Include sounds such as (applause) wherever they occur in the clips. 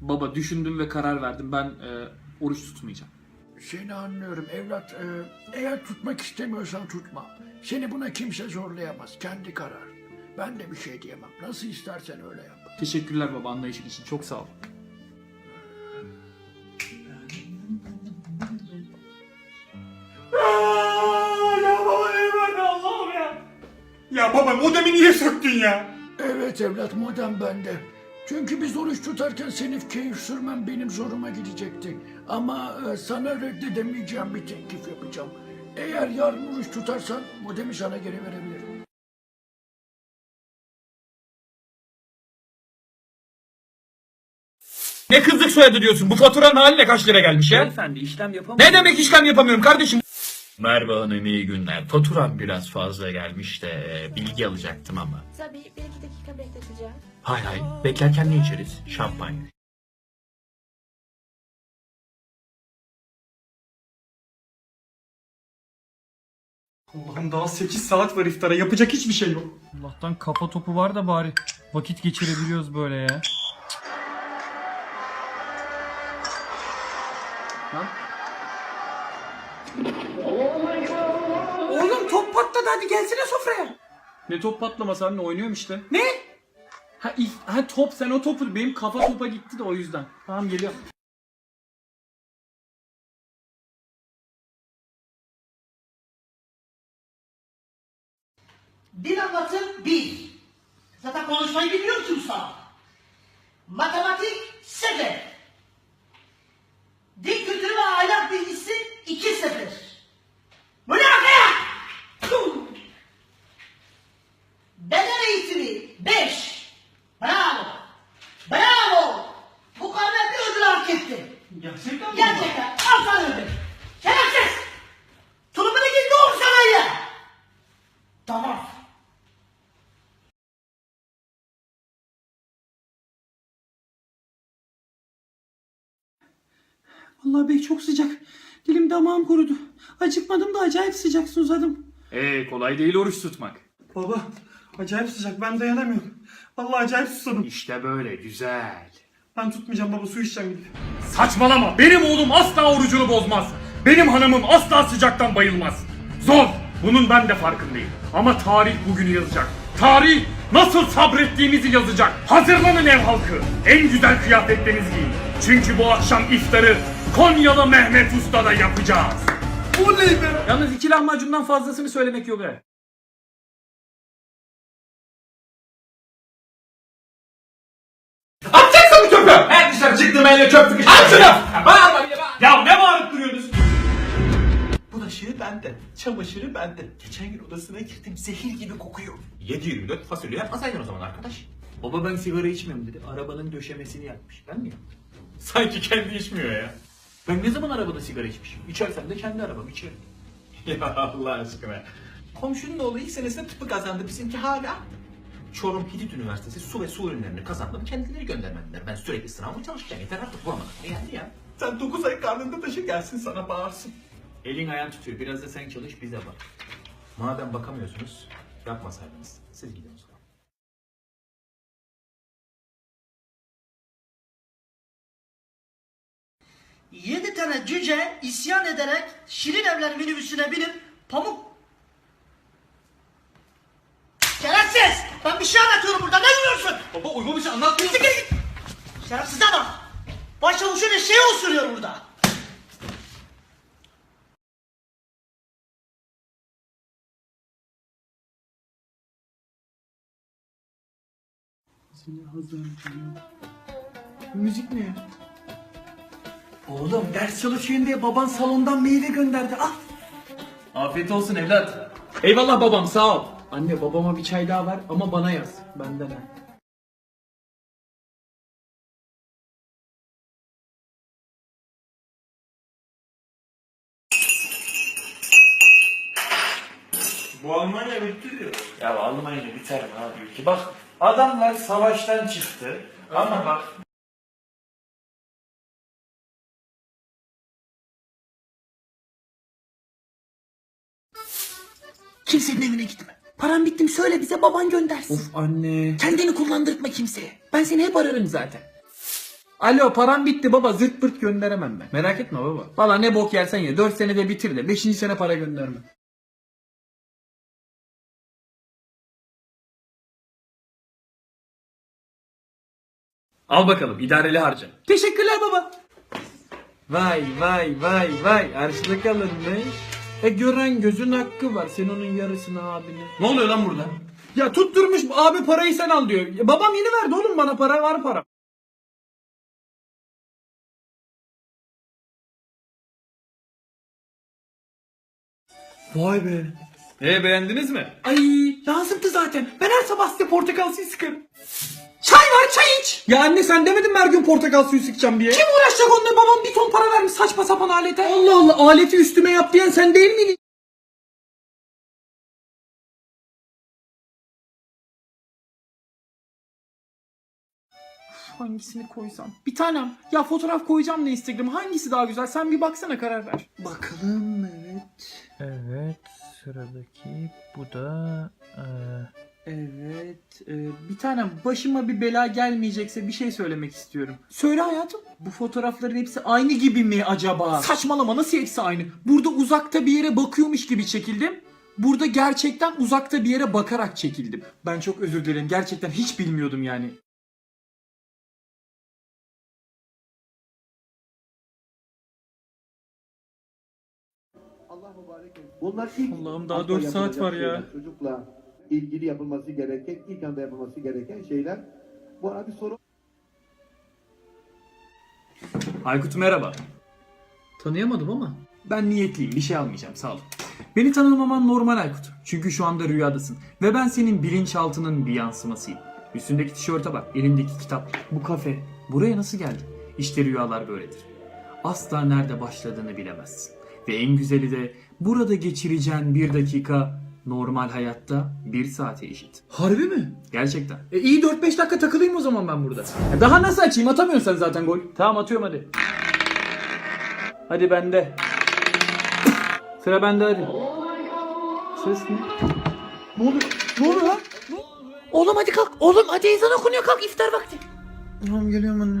Baba düşündüm ve karar verdim. Ben e, oruç tutmayacağım. Seni anlıyorum evlat. Ee, eğer tutmak istemiyorsan tutma. Seni buna kimse zorlayamaz. Kendi karar. Ben de bir şey diyemem. Nasıl istersen öyle yap. Teşekkürler baba anlayışın için. Çok sağ ol. ya baba eyvallah Allah'ım ya. Ya baba modemi niye söktün ya? Evet evlat modem bende. Çünkü biz oruç tutarken senin keyif sürmen benim zoruma gidecekti. Ama e, sana reddedemeyeceğim bir teklif yapacağım. Eğer yarın oruç tutarsan modemi sana geri verebilirim. Ne kızlık soyadı diyorsun? Bu faturanın haline kaç lira gelmiş ya? Beyefendi işlem yapamam. Ne demek işlem yapamıyorum kardeşim? Merhaba hanım iyi günler. Faturam biraz fazla gelmiş de e, bilgi alacaktım ama. Tabii bir iki dakika bekleteceğim. Hay hay beklerken ne içeriz? Şampanya. Allah'ım daha 8 saat var iftara yapacak hiçbir şey yok. Allah'tan kafa topu var da bari vakit geçirebiliyoruz böyle ya. Oğlum top patladı hadi gelsene sofraya. Ne top patlaması anne oynuyorum işte. Ne? Ha, if- ha top sen o topu benim kafa topa gitti de o yüzden. Tamam geliyorum. Bir anlatım bir. Zaten konuşmayı biliyor musun usta? Matematik sıfır. Din kültürü ve ahlak bilgisi iki sıfır. Bu ne ya? Puh! Beden eğitimi beş. Bravo. Bravo. Bu kadar bir ödül hak etti. Gerçekten mi? Gerçekten. Al sana ödül. Şerefsiz. Tulumunu git doğru sana ya. Tamam. Vallahi bey çok sıcak. Dilim damağım kurudu. Acıkmadım da acayip sıcak susadım. Ee kolay değil oruç tutmak. Baba acayip sıcak ben dayanamıyorum. Vallahi acayip susadım. İşte böyle güzel. Ben tutmayacağım baba su içeceğim gidip. Saçmalama benim oğlum asla orucunu bozmaz. Benim hanımım asla sıcaktan bayılmaz. Zor. Bunun ben de farkındayım. Ama tarih bugünü yazacak. Tarih nasıl sabrettiğimizi yazacak. Hazırlanın ev halkı. En güzel kıyafetlerinizi giyin. Çünkü bu akşam iftarı Konyalı Mehmet Usta'da yapacağız. Yalnız iki lahmacundan fazlasını söylemek yok he. Atacaksın mı çöpü? Her dışarı çıktığım elle çöp sıkıştı. At şunu! Bağırma bir de bağır. Ya ne bağırıp duruyorsunuz? Bulaşığı bende, çamaşırı bende. Geçen gün odasına girdim zehir gibi kokuyor. 7-24 fasulye yapmasaydın o zaman arkadaş. Baba ben sigara içmiyorum dedi. Arabanın döşemesini yakmış. Ben mi yaptım? Sanki kendi içmiyor ya. Ben ne zaman arabada sigara içmişim? İçersem de kendi arabam içerim. (laughs) Ya Allah aşkına. Komşunun oğlu ilk senesinde tıpı kazandı bizimki hala. Çorum Hitit Üniversitesi su ve su ürünlerini kazandım. Kendileri göndermediler. Ben sürekli sınavıma çalışacağım. Yeter artık vuramadım. Ne geldi ya? Sen 9 ay karnında taşı gelsin sana bağırsın. Elin ayağın tutuyor. Biraz da sen çalış bize bak. Madem bakamıyorsunuz yapmasaydınız. Siz gidin Yedi tane cüce isyan ederek Şirin Evler minibüsüne binip pamuk... Şerefsiz! Ben bir şey anlatıyorum burada, ne diyorsun? Baba bir şey anlatmıyorsun. Siktir git! Şerefsiz adam! Başçavuşun eşeği osuruyor burada. Müzik ne ya? Oğlum ders çalışıyorsun diye baban salondan meyve gönderdi. Al. Afiyet olsun evlat. Eyvallah babam sağ ol. Anne babama bir çay daha ver ama bana yaz. Benden ha. Bu Almanya bitti diyor. Ya Almanya biter mi abi ülke? Bak adamlar savaştan çıktı. Ama bak Kimsenin evine gitme. Param bitti mi söyle bize baban göndersin. Of anne. Kendini kullandırtma kimseye. Ben seni hep ararım zaten. Alo param bitti baba zırt pırt gönderemem ben. Merak etme baba. Valla ne bok yersen ye 4 senede bitir de 5. sene para gönderme. Al bakalım idareli harca. Teşekkürler baba. Vay vay vay vay harçlık alınmış. E gören gözün hakkı var sen onun yarısını abine. Ne oluyor lan burada? Ya tutturmuş abi parayı sen al diyor. Ya babam yeni verdi oğlum bana para var para. Vay be. E beğendiniz mi? Ay lazımdı zaten. Ben her sabah size portakal suyu sıkarım. Çay var çay iç. Ya anne sen demedin mi her gün portakal suyu sıkacağım diye? Kim uğraşacak onunla babam bir ton para vermiş saçma sapan alete. Allah Allah aleti üstüme yap diyen sen değil miydin? Hangisini koysam? Bir tanem. Ya fotoğraf koyacağım da Instagram. Hangisi daha güzel? Sen bir baksana karar ver. Bakalım evet. Evet sıradaki bu da e, Evet. e, bir tanem başıma bir bela gelmeyecekse bir şey söylemek istiyorum. Söyle hayatım. Bu fotoğrafların hepsi aynı gibi mi acaba? Saçmalama nasıl hepsi aynı? Burada uzakta bir yere bakıyormuş gibi çekildim. Burada gerçekten uzakta bir yere bakarak çekildim. Ben çok özür dilerim. Gerçekten hiç bilmiyordum yani. Bunlar ilk Allah'ım daha anda dört saat yapılacak var ya. Çocukla ilgili yapılması gereken, ilk anda yapılması gereken şeyler. Bu arada bir soru Aykut merhaba. Tanıyamadım ama. Ben niyetliyim bir şey almayacağım sağ ol. Beni tanımaman normal Aykut. Çünkü şu anda rüyadasın. Ve ben senin bilinçaltının bir yansımasıyım. Üstündeki tişörte bak, elimdeki kitap. Bu kafe. Buraya nasıl geldin? İşte rüyalar böyledir. Asla nerede başladığını bilemezsin. Ve en güzeli de burada geçireceğin bir dakika normal hayatta bir saate eşit. Harbi mi? Gerçekten. E iyi 4-5 dakika takılayım o zaman ben burada. Ya daha nasıl açayım? Atamıyorsun sen zaten gol. Tamam atıyorum hadi. Hadi bende. Sıra bende hadi. Ses ne? Ne oluyor? Ne oluyor lan? Oğlum hadi kalk. Oğlum hadi ezan okunuyor kalk iftar vakti. Tamam geliyorum anne.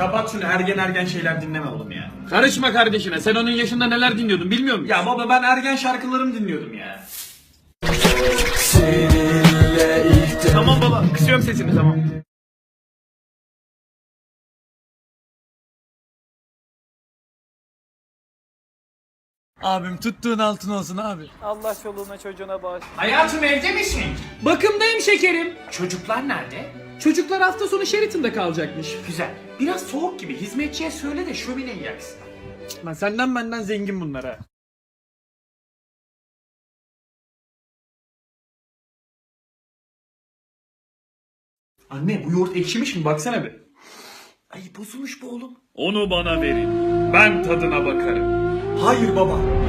Kapat şunu ergen ergen şeyler dinleme oğlum ya. Karışma kardeşine sen onun yaşında neler dinliyordun bilmiyor musun? Ya baba ben ergen şarkılarımı dinliyordum ya. Tamam baba kısıyorum sesini tamam. Abim tuttuğun altın olsun abi. Allah çoluğuna çocuğuna bağış. Hayatım evde misin? Bakımdayım şekerim. Çocuklar nerede? Çocuklar hafta sonu Sheraton'da kalacakmış. Güzel. Biraz soğuk gibi. Hizmetçiye söyle de şömineyi yaksın. Lan senden benden zengin bunlar ha. Anne bu yoğurt ekşimiş mi? Baksana bir. Ay bozulmuş bu oğlum. Onu bana verin. Ben tadına bakarım. Hayır baba.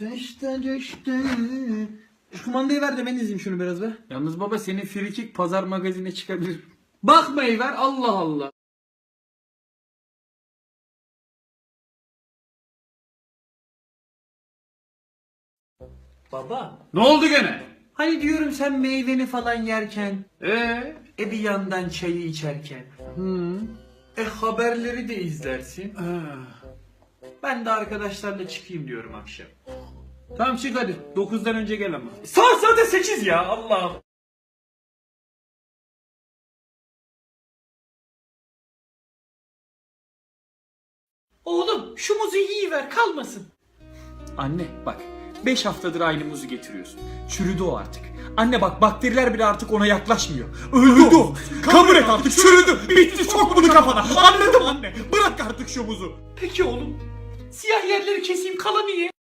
Düştü düştü. Şu kumandayı ver de ben izleyeyim şunu biraz be. Yalnız baba senin frikik pazar magazine çıkabilir. Bakmayı ver Allah Allah. Baba. Ne oldu gene? Hani diyorum sen meyveni falan yerken. Ee? E bir yandan çayı içerken. Hı. E haberleri de izlersin. Ben de arkadaşlarla çıkayım diyorum akşam. Tamam çık hadi. 9'dan önce gel ama. Saat zaten 8 ya Allah. Oğlum şu muzu iyi ver kalmasın. Anne bak 5 haftadır aynı muzu getiriyorsun. Çürüdü o artık. Anne bak bakteriler bile artık ona yaklaşmıyor. Öldü o. Kabul et artık çürüdü. Bitti sok bunu kafana. Anladım anne. Bırak artık şu muzu. Peki oğlum. Siyah yerleri keseyim kalanı ye.